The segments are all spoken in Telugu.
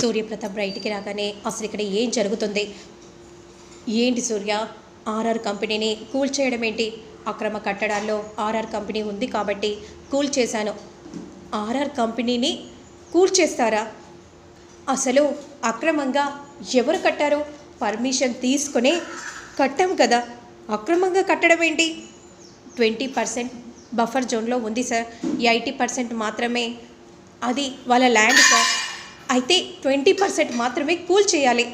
సూర్యప్రతాప్ బయటికి రాగానే అసలు ఇక్కడ ఏం జరుగుతుంది? ఏంటి సూర్య? ఆర్ఆర్ కంపెనీని కూల్ చేయడం ఏంటి? అక్రమ కట్టడాల్లో ఆర్ఆర్ కంపెనీ ఉంది కాబట్టి కూల్ చేశాను. ఆర్ఆర్ కంపెనీని కూల్ చేస్తారా? అసలు అక్రమంగా ఎవరు కట్టారు? పర్మిషన్ తీసుకుని కట్టాం కదా. అక్రమంగా కట్టడం ఏంటి? ట్వంటీ పర్సెంట్ బఫర్ జోన్లో ఉంది సార్. ఎయిటీ పర్సెంట్ మాత్రమే అది వాళ్ళ ల్యాండ్ సార్. అయితే ట్వంటీ పర్సెంట్ మాత్రమే కూల్ చేయాలి.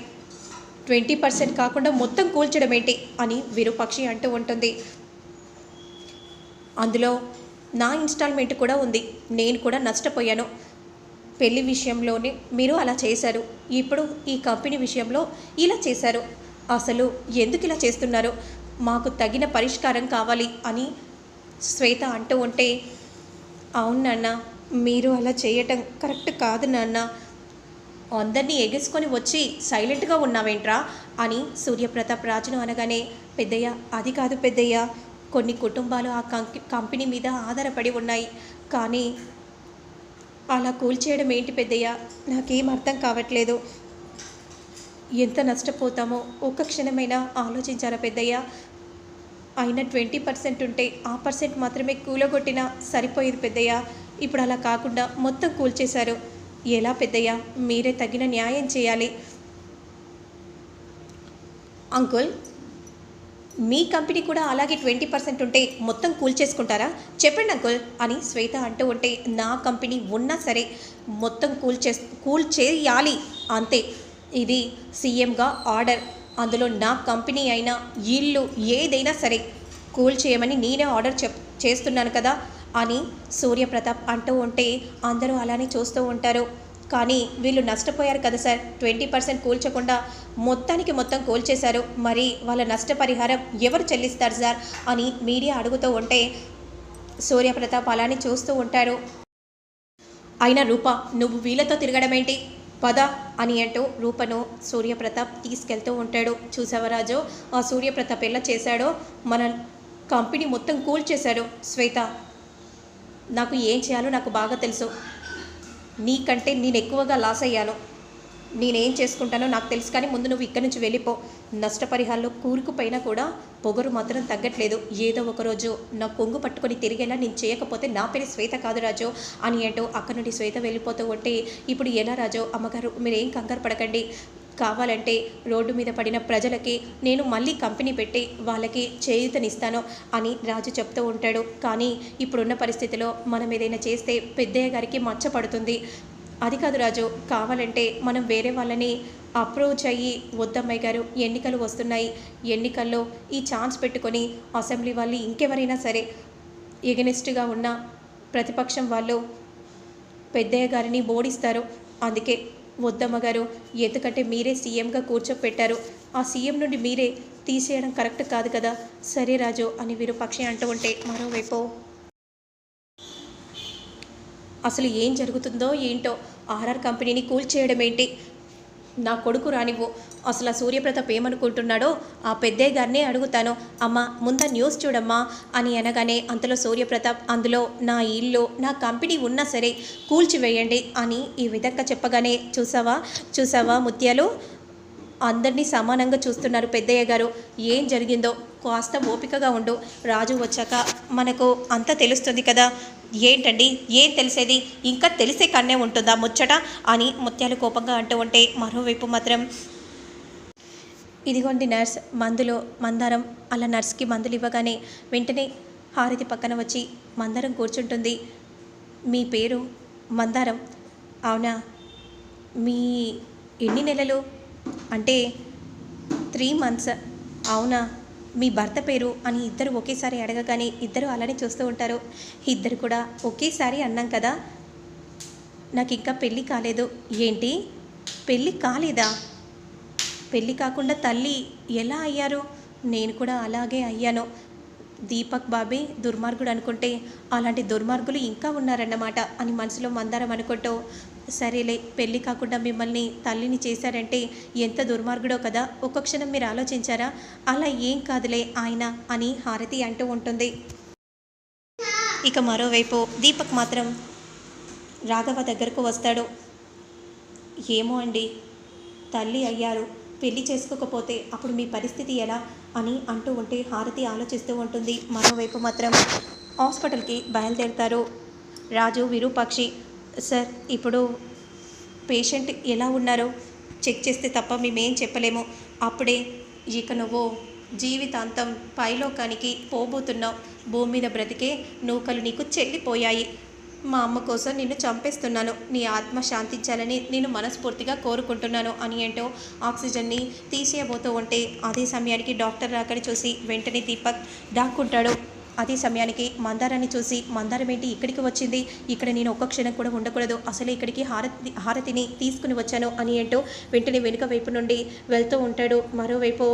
ట్వంటీ పర్సెంట్ కాకుండా మొత్తం కూల్చడం ఏంటి అని విరూపాక్షి అంటూ ఉంటుంది. అందులో నా ఇన్స్టాల్మెంట్ కూడా ఉంది. నేను కూడా నష్టపోయాను. పెళ్ళి విషయంలోనే మీరు అలా చేశారు. ఇప్పుడు ఈ కంపెనీ విషయంలో ఇలా చేశారు. అసలు ఎందుకు ఇలా చేస్తున్నారు? మాకు తగిన పరిష్కారం కావాలి అని శ్వేత అంటూ ఉంటే అవును నాన్న మీరు అలా చేయటం కరెక్ట్ కాదు నాన్న. అందరినీ ఎగేసుకొని వచ్చి సైలెంట్గా ఉన్నావేంట్రా? అని సూర్యప్రతాప్ రాజును అనగానే పెద్దయ్య అది కాదు పెద్దయ్య. కొన్ని కుటుంబాలు ఆ కంపెనీ మీద ఆధారపడి ఉన్నాయి. కానీ అలా కూల్చేయడం ఏంటి పెద్దయ్య? నాకేం అర్థం కావట్లేదు. ఎంత నష్టపోతామో ఒక్క క్షణమైనా ఆలోచించారా పెద్దయ్య? అయినా ట్వంటీ పర్సెంట్ ఉంటే ఆ పర్సెంట్ మాత్రమే కూలగొట్టినా సరిపోయేది పెద్దయ్య. ఇప్పుడు అలా కాకుండా మొత్తం కూల్చేశారు. ఎలా పెద్దయ్య? మీరే తగిన న్యాయం చేయాలి. అంకుల్ మీ కంపెనీ కూడా అలాగే ట్వంటీ పర్సెంట్ ఉంటే మొత్తం కూల్ చేసుకుంటారా? చెప్పండి అంకుల్ అని శ్వేత అంటూ ఉంటే నా కంపెనీ ఉన్నా సరే మొత్తం కూల్ చే కూల్ చేయాలి. అంతే. ఇది సీఎంగా ఆర్డర్. అందులో నా కంపెనీ అయినా ఇల్లు ఏదైనా సరే కూల్ చేయమని నేనే ఆర్డర్ చెప్ చేస్తున్నాను కదా. అని సూర్యప్రతాప్ అంటూ ఉంటే అందరూ అలానే చూస్తూ ఉంటారు. కానీ వీళ్ళు నష్టపోయారు కదా సార్. ట్వంటీ పర్సెంట్ కూల్చకుండా మొత్తానికి మొత్తం కూల్చేశారు. మరి వాళ్ళ నష్టపరిహారం ఎవరు చెల్లిస్తారు సార్ అని మీడియా అడుగుతూ ఉంటే సూర్యప్రతాప్ అలానే చూస్తూ ఉంటారు. అయినా రూప నువ్వు వీళ్ళతో తిరగడం ఏంటి? పద అని అంటూ రూపను సూర్యప్రతాప్ తీసుకెళ్తూ ఉంటాడు. చూసావా రాజు? ఆ సూర్యప్రతాప్ ఎలా చేశాడో? మన కంపెనీ మొత్తం కూల్ చేశాడు శ్వేత నాకు ఏం చేయాలో నాకు బాగా తెలుసు. నీకంటే నేను ఎక్కువగా లాస్ అయ్యాను. నేనేం చేసుకుంటానో నాకు తెలుసు కానీ ముందు నువ్వు ఇక్కడి నుంచి వెళ్ళిపో. నష్టపరిహారంలో కూరుకుపోయినా కూడా పొగరు మాత్రం తగ్గట్లేదు. ఏదో ఒక రోజు నా కొంగు పట్టుకొని తిరిగేలా నేను చేయకపోతే నా పేరు శ్వేత కాదు రాజు అని అంటూ అక్కడి నుండి శ్వేత వెళ్ళిపోతూ ఉంటే ఇప్పుడు ఎలా రాజు? అమ్మగారు మీరేం కంగారు పడకండి. కావాలంటే రోడ్డు మీద పడిన ప్రజలకి నేను మళ్ళీ కంపెనీ పెట్టి వాళ్ళకి చేయూతనిస్తాను అని రాజు చెప్తూ ఉంటాడు. కానీ ఇప్పుడున్న పరిస్థితిలో మనం ఏదైనా చేస్తే పెద్దయ్య గారికి మచ్చ పడుతుంది అది కాదు రాజు కావాలంటే మనం వేరే వాళ్ళని అప్రోచ్ అయ్యి వద్దమ్మాయి గారు ఎన్నికలు వస్తున్నాయి. ఎన్నికల్లో ఈ ఛాన్స్ పెట్టుకొని అసెంబ్లీ వాళ్ళు ఇంకెవరైనా సరే ఎగనెస్ట్గా ఉన్న ప్రతిపక్షం వాళ్ళు పెద్దయ్య గారిని ఓడిస్తారు. అందుకే వద్దమ్మ గారు ఎందుకంటే మీరే సీఎంగా కూర్చోపెట్టారు. ఆ సీఎం నుండి మీరే తీసేయడం కరెక్ట్ కాదు కదా? సరే రాజు అని విరూపక్షి అంటూ ఉంటే మరోవైపు అసలు ఏం జరుగుతుందో ఏంటో ఆర్ఆర్ కంపెనీని కూల్ చేయడం ఏంటి నా కొడుకు రానివ్వు. అసలు ఆ సూర్యప్రతాప్ ఏమనుకుంటున్నాడో ఆ పెద్దయ్య గారినే అడుగుతాను. అమ్మ ముందా న్యూస్ చూడమ్మా అని అనగానే అంతలో సూర్యప్రతాప్ అందులో నా ఇల్లు నా కంపెనీ ఉన్నా సరే కూల్చివేయండి అని ఈ విధంగా చెప్పగానే చూసావా? చూసావా ముత్యాలు? అందరినీ సమానంగా చూస్తున్నారు పెద్దయ్య గారు. ఏం జరిగిందో? కాస్త ఓపికగా ఉండు. రాజు వచ్చాక మనకు అంత తెలుస్తుంది కదా. ఏంటండి? ఏం తెలిసేది? ఇంకా తెలిసే కన్నే ఉంటుందా ముచ్చట? అని ముత్యాలు కోపంగా అంటూ ఉంటే మరోవైపు మాత్రం ఇదిగోండి నర్స్ మందులు మందారం అలా నర్స్కి మందులు ఇవ్వగానే వెంటనే హారతి పక్కన వచ్చి మందారం కూర్చుంటుంది. మీ పేరు మందారం? అవునా? మీ ఎన్ని నెలలు? అంటే త్రీ మంత్స్. అవునా? మీ భర్త పేరు అని ఇద్దరు ఒకేసారి అడగగానే ఇద్దరు అలానే చూస్తూ ఉంటారు. ఇద్దరు కూడా ఒకేసారి అన్నాం కదా నాకు ఇంకా పెళ్ళి కాలేదు. ఏంటి? పెళ్ళి కాలేదా? పెళ్ళి కాకుండా తల్లి ఎలా అయ్యారు? నేను కూడా అలాగే అయ్యాను. దీపక్ బాబే దుర్మార్గుడు అనుకుంటే అలాంటి దుర్మార్గులు ఇంకా ఉన్నారన్నమాట అని మనసులో మందారం అనుకుంటూ సరేలే పెళ్ళి కాకుండా మిమ్మల్ని తల్లిని చేశారంటే ఎంత దుర్మార్గుడో కదా ఒక్క క్షణం మీరు ఆలోచించారా? అలా ఏం కాదులే ఆయన అని హారతి అంటూ ఉంటుంది. ఇక మరోవైపు దీపక్ మాత్రం రాఘవ దగ్గరకు వస్తాడు. ఏమో అండి తల్లి అయ్యారు పెళ్ళి చేసుకోకపోతే అప్పుడు మీ పరిస్థితి ఎలా? అని అంటూ ఉంటే హారతి ఆలోచిస్తూ ఉంటుంది. మరోవైపు మాత్రం హాస్పిటల్కి బయలుదేరుతారు రాజు విరూపాక్షి. సార్ ఇప్పుడు పేషెంట్ ఎలా ఉన్నారో చెక్ చేస్తే తప్ప మేమేం చెప్పలేము. అప్పుడే ఇక నువ్వు జీవితాంతం పైలోకానికి పోబోతున్నావు. భూమి మీద బ్రతికే నూకలు నీకు చెల్లిపోయాయి. మా అమ్మ కోసం నిన్ను చంపేస్తున్నాను. నీ ఆత్మ శాంతించాలని నేను మనస్ఫూర్తిగా కోరుకుంటున్నాను అని ఏంటో ఆక్సిజన్ని తీసేయబోతూ ఉంటే అదే సమయానికి డాక్టర్ రాకని చూసి వెంటనే దీపక్ దాక్కుంటాడు. అదే సమయానికి మందారాన్ని చూసి మందారం ఏంటి? ఇక్కడికి వచ్చింది. ఇక్కడ నేను ఒక్క క్షణం కూడా ఉండకూడదు. అసలు ఇక్కడికి హారతి హారతిని తీసుకుని వచ్చాను అని ఏంటో వెంటనే వెనుక వైపు నుండి వెళ్తూ ఉంటాడు. మరోవైపు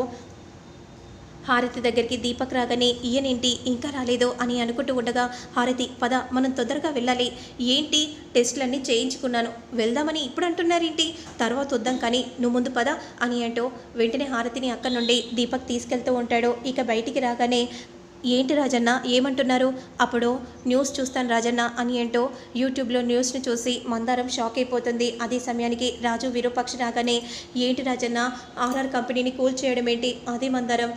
హారతి దగ్గరికి దీపక్ రాగానే ఈయనేంటి? ఇంకా రాలేదు అని అనుకుంటూ ఉండగా హారతి పద మనం తొందరగా వెళ్ళాలి. ఏంటి? టెస్టులన్నీ చేయించుకున్నాను. వెళ్దామని ఇప్పుడు అంటున్నారేంటి? తర్వాత వద్దాం కానీ నువ్వు ముందు పద అని అంటూ వెంటనే హారతిని అక్కడి నుండి దీపక్ తీసుకెళ్తూ ఉంటాడు. ఇక బయటికి రాగానే ఏంటి రాజన్న ఏమంటున్నారు? అప్పుడు న్యూస్ చూస్తాను రాజన్న అని ఏంటో యూట్యూబ్లో న్యూస్ని చూసి మందారం షాక్ అయిపోతుంది. అదే సమయానికి రాజు విరూపక్ష రాగానే ఏంటి రాజన్న ఆర్ఆర్ కంపెనీని కూల్ చేయడం ఏంటి? అదే మందారం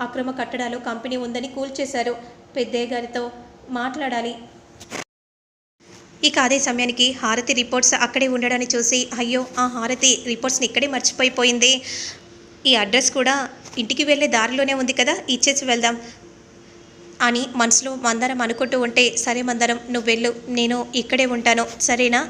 అక్రమ కట్టడాలు కంపెనీ ఉందని కూల్చేశారు పెద్దయ్య గారితో మాట్లాడాలి. ఇక అదే సమయానికి హారతి రిపోర్ట్స్ అక్కడే ఉండడాన్ని చూసి అయ్యో ఆ హారతి రిపోర్ట్స్ని ఇక్కడే మర్చిపోయిపోయింది. ఈ అడ్రస్ కూడా ఇంటికి వెళ్ళే దారిలోనే ఉంది కదా ఇచ్చేసి వెళ్దాం. అని మనసులో మందరం అనుకుంటూ ఉంటే సరే మందరం నువ్వు వెళ్ళు నేను ఇక్కడే ఉంటాను. సరేనా?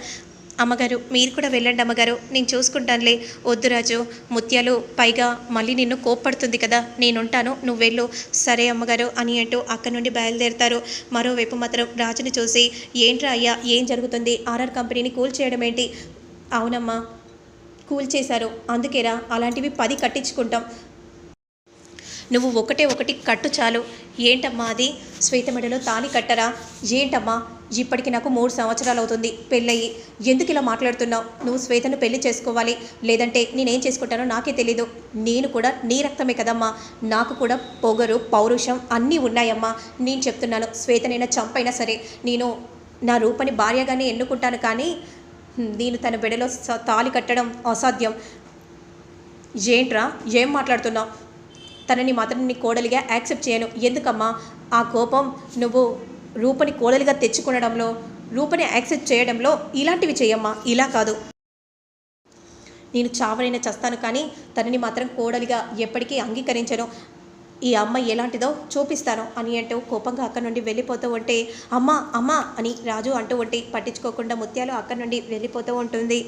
అమ్మగారు మీరు కూడా వెళ్ళండి అమ్మగారు నేను చూసుకుంటానులే. వద్దు రాజు ముత్యాలు పైగా మళ్ళీ నిన్ను కోప్పడుతుంది కదా నేనుంటాను నువ్వు వెళ్ళు. సరే అమ్మగారు అని అంటూ అక్కడి నుండి బయలుదేరుతారు. మరోవైపు మాత్రం రాజుని చూసి ఏంట్రా అయ్యా ఏం జరుగుతుంది? ఆర్ఆర్ కంపెనీని కూల్ చేయడం ఏంటి? అవునమ్మా కూల్ చేశారు. అందుకేరా అలాంటివి పది కట్టించుకుంటాం. నువ్వు ఒకటే ఒకటి కట్టు చాలు. ఏంటమ్మా అది? శ్వేతమెడలో తాళి కట్టరా? ఏంటమ్మా? ఇప్పటికి నాకు మూడు సంవత్సరాలు అవుతుంది. పెళ్ళయి. ఎందుకు ఇలా మాట్లాడుతున్నావు? నువ్వు శ్వేతను పెళ్ళి చేసుకోవాలి. లేదంటే నేనేం చేసుకుంటానో నాకే తెలీదు. నేను కూడా నీ రక్తమే కదమ్మా. నాకు కూడా పొగరు పౌరుషం అన్నీ ఉన్నాయమ్మా. నేను చెప్తున్నాను శ్వేతనైనా చంపైనా సరే. నేను నా రూపని భార్యగానే ఎన్నుకుంటాను కానీ నేను తన బిడలో స- తాళి కట్టడం అసాధ్యం. ఏంట్రా? ఏం మాట్లాడుతున్నావు? తనని మాత్రం నీ కోడలిగా యాక్సెప్ట్ చేయను. ఎందుకమ్మా? ఆ కోపం నువ్వు రూపని కోడలిగా తెచ్చుకునడంలో రూపని యాక్సెప్ట్ చేయడంలో ఇలాంటివి చేయమ్మా. ఇలా కాదు. నేను చావనైనా చస్తాను కానీ తనని మాత్రం కోడలిగా ఎప్పటికీ అంగీకరించను. ఈ అమ్మ ఎలాంటిదో చూపిస్తాను అని అంటూ కోపంగా అక్కడి నుండి వెళ్ళిపోతూ ఉంటే అమ్మ అమ్మ అని రాజు అంటూ ఉంటే పట్టించుకోకుండా ముత్యాలు అక్కడి నుండి వెళ్ళిపోతూ ఉంటుంది.